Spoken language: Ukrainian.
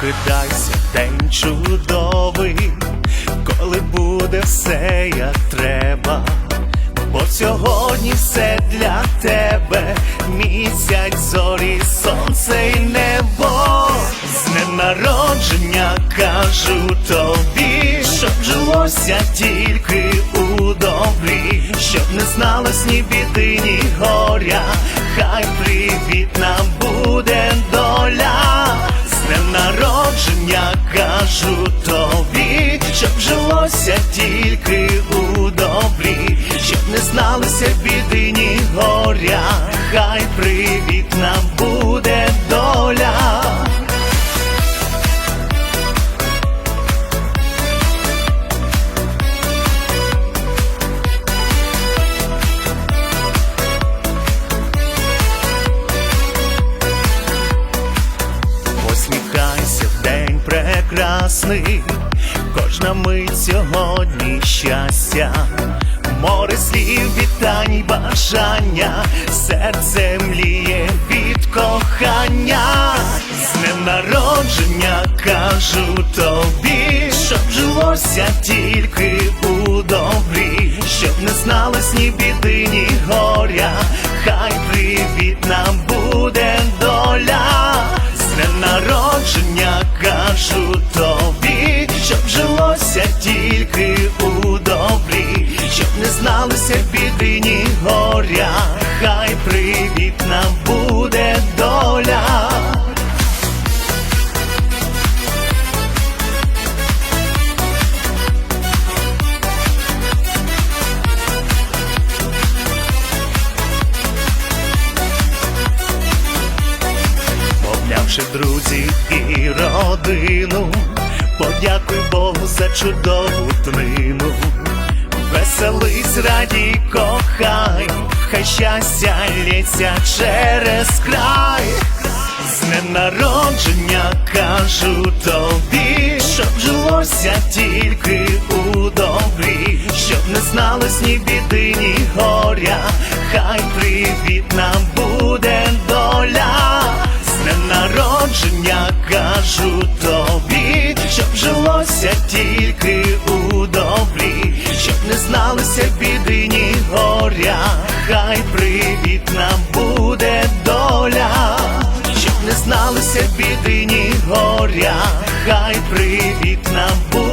прокидайся, день чудовий, коли буде все як треба. Бо сьогодні все для тебе, місяць, зорі, сонце й небо. З днем народження кажу тобі, щоб жилося тільки у добрі, щоб не зналось ні біди, ні горя, хай привітна буде доля. Народження кажу тобі, щоб жилося тільки у добрі, щоб не зналися біди, прекрасний, кожна мить сьогодні щастя, море слів, вітань, бажання, серце мліє від кохання, з днем народження кажу тобі, щоб жилося тільки у добрі, щоб не зналось ні біди, ні кажу тобі, щоб жилося тільки у добрі, щоб не зналися біди, ні горя, хай привіт нам буде Обнявши друзів і родину, подякуй Богу за чудову тнину. Веселись, радій, кохай, хай щастя лється через край. З днем народження кажу тобі, щоб жилося тільки у добрі, щоб не зналось ні біди, ні горя, хай привітна буде доля. Народження кажу тобі, щоб жилося тільки у добрі, щоб не зналися біди, ні горя, хай привітна буде доля, щоб не зналися біди, ні горя, хай привітна буде.